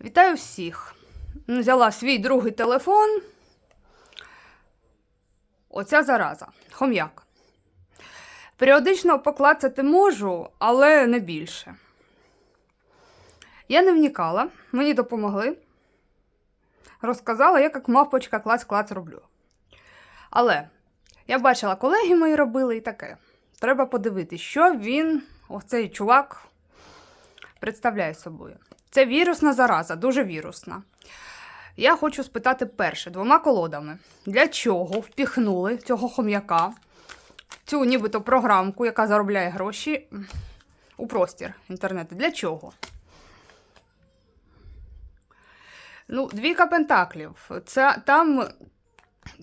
Вітаю всіх. Взяла свій другий телефон. Оця зараза. Хом'як. Періодично поклацати можу, але не більше. Я не вникала, мені допомогли. Розказала, я як мавпочка клац-клац роблю. Але я бачила, колеги мої робили і таке. Треба подивитися, що він, оцей чувак, представляє собою. Це вірусна зараза, дуже вірусна. Я хочу спитати перше двома колодами, для чого впіхнули цього хом'яка, цю нібито програмку, яка заробляє гроші у простір інтернету. Для чого? Ну, двійка пентаклів. Це там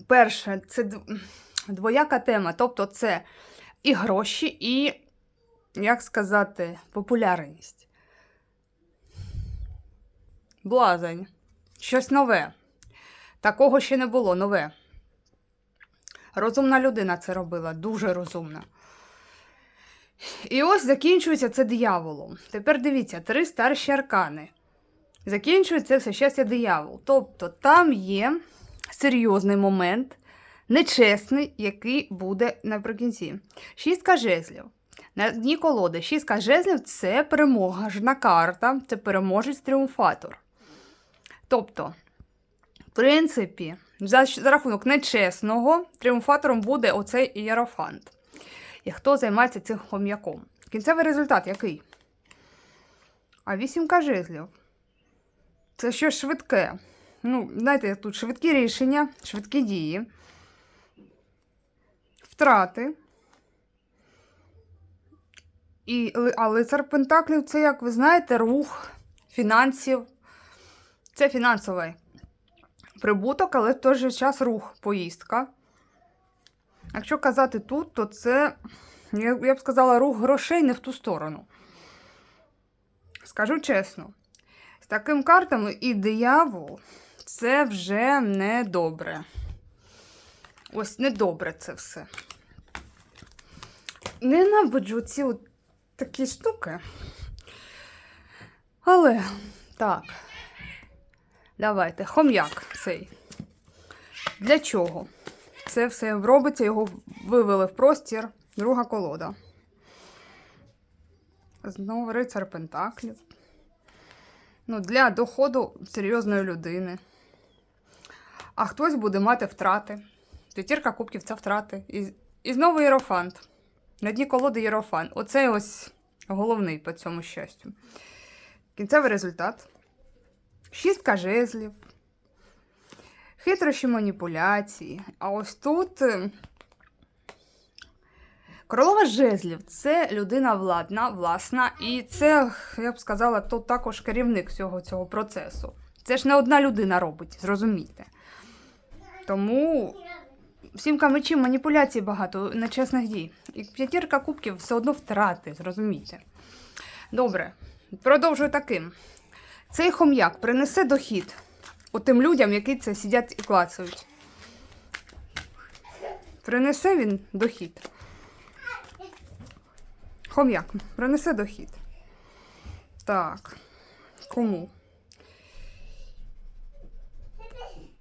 перше, це двояка тема. Тобто, це і гроші, і, як сказати, популярність. Блазень. Щось нове. Такого ще не було, нове. Розумна людина це робила, дуже розумна. І ось закінчується це дияволом. Тепер дивіться, три старші аркани. Закінчується все щастя диявол. Тобто там є серйозний момент, нечесний, який буде наприкінці. Шістка жезлів. На дні колоди шістка жезлів це переможна карта, це переможець тріумфатор. Тобто, в принципі, за, за рахунок нечесного тріумфатором буде оцей ієрофант. І хто займається цим хом'яком? Кінцевий результат який? А вісімка жезлів. Це щось швидке. Ну, знаєте, тут швидкі рішення, швидкі дії, втрати. І, ли- а лицар Пентаклів це, як ви знаєте, рух фінансів. Це фінансовий прибуток, але в той же час рух, поїздка. Якщо казати тут, то це, я, б сказала, рух грошей не в ту сторону. Скажу чесно, з такими картами і диявол це вже не добре. Ось недобре це все. Ненавиджу ці от такі штуки. Але так. Давайте, хом'як цей. Для чого? Це все робиться, його вивели в простір. Друга колода. Знову рицар Пентаклів. Ну, для доходу серйозної людини. А хтось буде мати втрати. П'ятірка кубків це втрати. І, і знову єрофант. На дні колоди єрофант. Оце ось головний по цьому щастю. Кінцевий результат. Шістка жезлів, хитрощі маніпуляції. А ось тут е, королева жезлів це людина владна, власна, і це, я б сказала, тут також керівник всього цього процесу. Це ж не одна людина робить, зрозумійте. Тому сімка мечів маніпуляцій багато, нечесних дій. І п'ятірка кубків все одно втрати, зрозумійте. Добре, продовжую таким. Цей хом'як принесе дохід отим людям, які це сидять і клацають. Принесе він дохід. Хом'як принесе дохід. Так. Кому?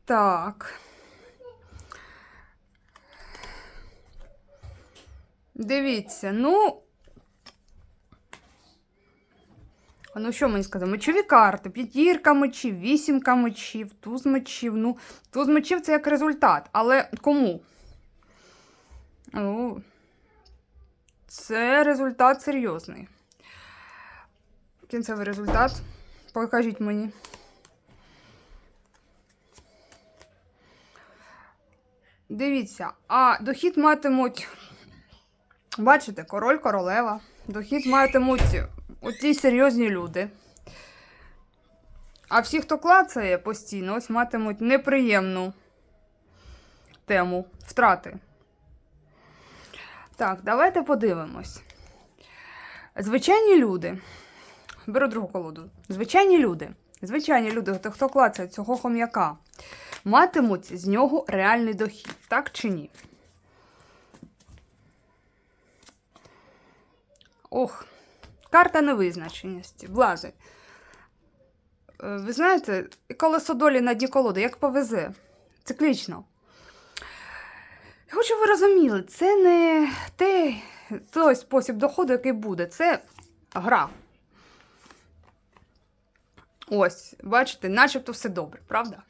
Так. Дивіться, ну. Ну, що мені сказати? Мечові карти, п'ятірка мечів, вісімка мечів, туз мечів. Ну, туз мечів це як результат. Але кому? О, це результат серйозний. Кінцевий результат. Покажіть мені. Дивіться, а дохід матимуть. Бачите, король, королева. Дохід матимуть оті серйозні люди. А всі, хто клацає постійно, ось матимуть неприємну тему втрати. Так, давайте подивимось. Звичайні люди. Беру другу колоду. Звичайні люди. Звичайні люди, хто- клацає цього хом'яка, матимуть з нього реальний дохід, так чи ні? Ох, карта невизначеності. Влазить. е, ви знаєте, колесо долі на дні колоди, як повезе. Циклічно. Я хочу, ви розуміли, це не те, той спосіб доходу, який буде. Це гра. Ось, бачите, начебто все добре, правда?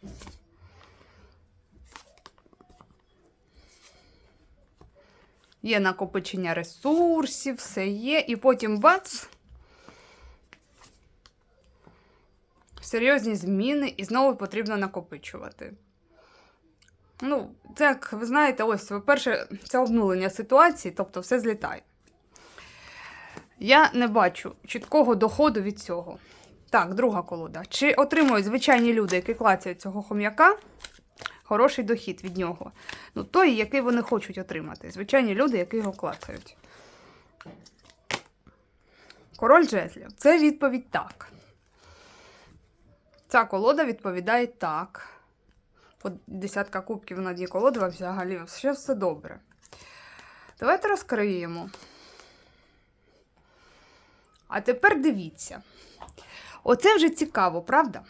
Є накопичення ресурсів, все є, і потім бац. Серйозні зміни, і знову потрібно накопичувати. Ну, це ви знаєте, ось, по-перше, це обнулення ситуації, тобто все злітає. Я не бачу чіткого доходу від цього. Так, друга колода. Чи отримують звичайні люди, які клацають цього хом'яка, хороший дохід від нього? Ну, той, який вони хочуть отримати. Звичайні люди, які його клацають. Король жезлів. Це відповідь так. Ця колода відповідає так. Десятка кубків на дні колоди взагалі ще все добре. Давайте розкриємо. А тепер дивіться. Оце вже цікаво, правда?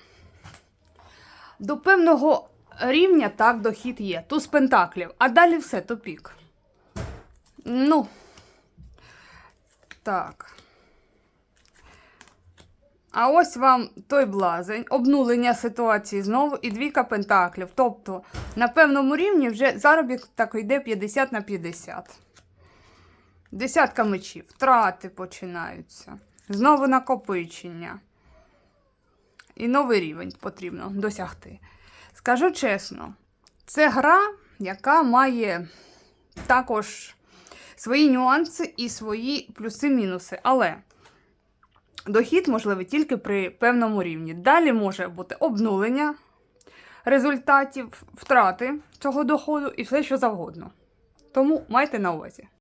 До певного рівня так дохід є. Туз пентаклів, а далі все тупік. Ну. Так. А ось вам той блазень, обнулення ситуації знову і двійка пентаклів. Тобто на певному рівні вже заробіток йде 50 на 50. Десятка мечів. Втрати починаються. Знову накопичення. І новий рівень потрібно досягти. Скажу чесно, це гра, яка має також свої нюанси і свої плюси-мінуси. Але дохід можливий тільки при певному рівні. Далі може бути обнулення результатів, втрати цього доходу і все, що завгодно. Тому майте на увазі.